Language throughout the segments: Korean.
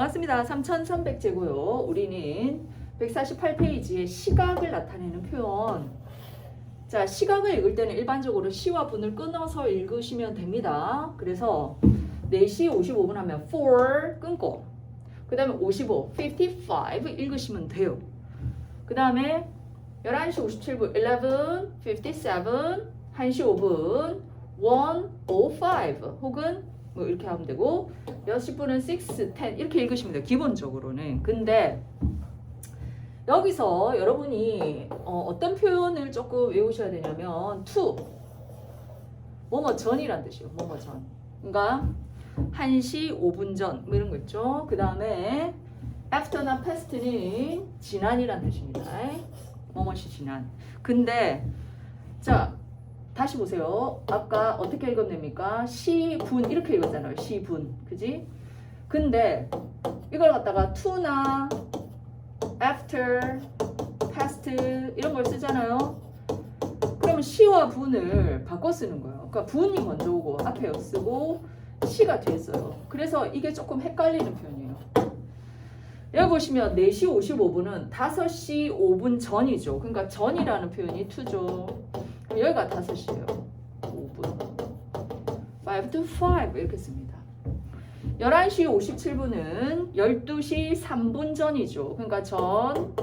반갑습니다. 3300제고요. 우리는 148페이지에 시각을 나타내는 표현. 자, 시각을 읽을 때는 일반적으로 시와 분을 끊어서 읽으시면 됩니다. 그래서 4시 55분 하면 4 끊고 그 다음에 55, 55 읽으시면 돼요. 그 다음에 11시 57분 11, 57, 1시 5분 105 혹은 뭐 이렇게 하면 되고 6시 분은 6, 10 이렇게 읽으시면 돼요. 기본적으로는. 근데 여기서 여러분이 어, 떤 표현을 조금 외우셔야 되냐면 to 뭐뭐 전이란 뜻이에요. 뭐뭐 전. 그러니까 1시 5분 전, 뭐 이런 거 있죠. 그 다음에 after나 past는 지난이란 뜻입니다. 뭐뭐시 지난. 근데, 자, 다시 보세요. 아까 어떻게 읽었냅니까? 시분, 이렇게 읽었잖아요. 시분. 그지? 근데, 이걸 갖다가 to나 after, past, 이런 걸 쓰잖아요. 그러면 시와 분을 바꿔 쓰는 거예요. 그러니까 분이 먼저 오고 앞에 쓰고 시가 써요. 그래서 이게 조금 헷갈리는 표현이에요. 여기 보시면 4시 55분은 5시 5분 전이죠. 그러니까 전이라는 표현이 to죠. 여기가 5시예요. 5분. 5 to 5 이렇게 씁니다. 11시 57분은 12시 3분 전이죠. 그러니까 전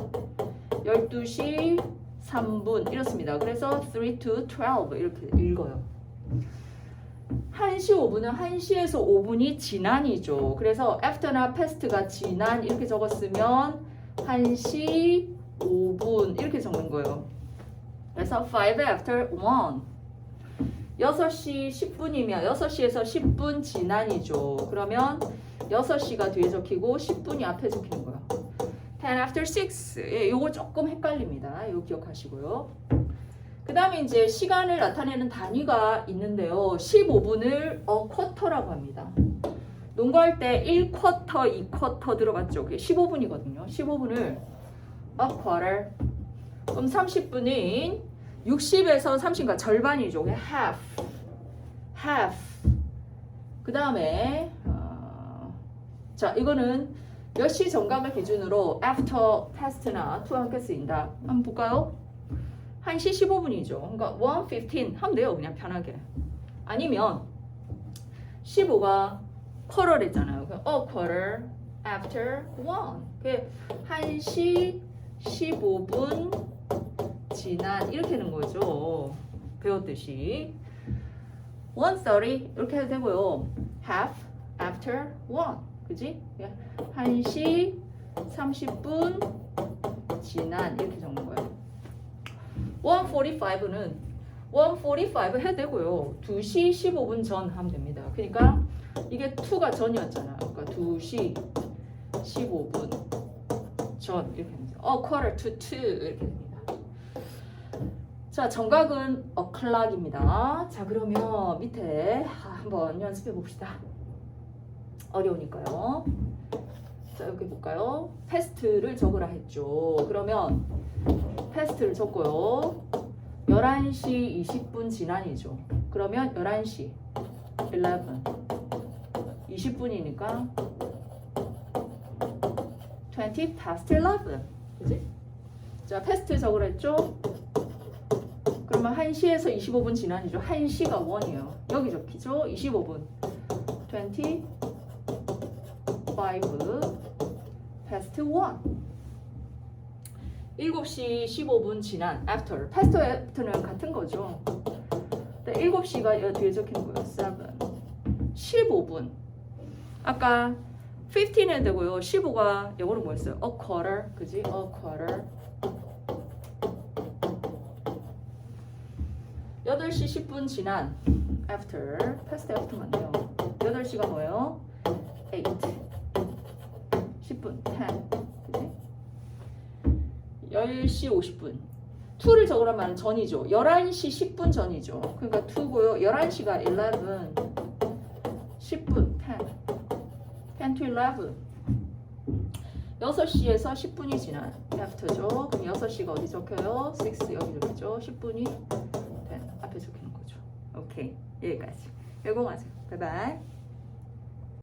12시 3분 이렇습니다. 그래서 3 to 12 이렇게 읽어요. 1시 5분은 1시에서 5분이 지난이죠. 그래서 after나 past가 지난 이렇게 적었으면 1시 5분 이렇게 적는 거예요. 그래서 5 after 1 6시 10분이면 6시에서 10분 지난이죠. 그러면 6시가 뒤에 적히고 10분이 앞에 적히는 거예요. 10 after 6. 예, 요거 조금 헷갈립니다. 요거 기억하시고요. 그 다음에 이제 시간을 나타내는 단위가 있는데요. 15분을 어 쿼터라고 합니다. 농구할 때 1쿼터, 2쿼터 들어봤죠? 그게 15분이거든요. 15분을 a quarter. 그럼 30분인 60에서 30가 절반이죠. 그게 half. half. 그 다음에 어, 자 이거는 몇 시 정각을 기준으로 after, past나 to 함께 쓰인다. 한번 볼까요? 1시 15분이죠. 그러니까 1.15 하면 돼요. 그냥 편하게. 아니면 15가 quarter랬잖아요. 그럼 a quarter after 1. 그게 1시 15분 지난 이렇게 하는 거죠. 배웠듯이. 1.30 이렇게 해도 되고요. half after 1. 그지? 1시 30분 지난 이렇게 적는 거예요. 145는 145 해도 되고요. 2시 15분 전 하면 됩니다. 그러니까 이게 2가 전이었잖아요. 그러니까 2시 15분 전 이렇게 됩니다. 어, quarter to 2 이렇게 됩니다. 자, 정각은 o'clock입니다. 자, 그러면 밑에 한번 연습해 봅시다. 어려우니까요. 자, 여기 볼까요? 패스트를 적으라 했죠. 그러면 패스트를 적고요. 11시 20분 지난이죠. 그러면 11시 11 20분이니까 20 past 11 그지? 자, 패스트 적으라 했죠? 그러면 1시에서 25분 지난이죠. 1시가 1이에요. 여기 적히죠? 25분 20 5 past 1 7시 15분 지난 after past after는 같은 거죠. 근데 7시가 여기 뒤에 적힌 거예요. 7 15분 아까 15 해야 되고요. 15가 영어로 뭐였어요? a quarter 그지? a quarter 8시 10분 지난 after past after 맞네요. 8시가 뭐예요? 8 10분 10 그지? 10시 50분. 2를 적으란 말은 전이죠. 11시 10분 전이죠. 그러니까 2고요. 11시가 11 10분 10 10 to 11 6시에서 10분이 지난 after죠. 그럼 6시가 어디 적혀요? 6 여기 적히죠 10분이 10 앞에 적히는 거죠. 오케이. 여기까지. 열공하세요. 바이바이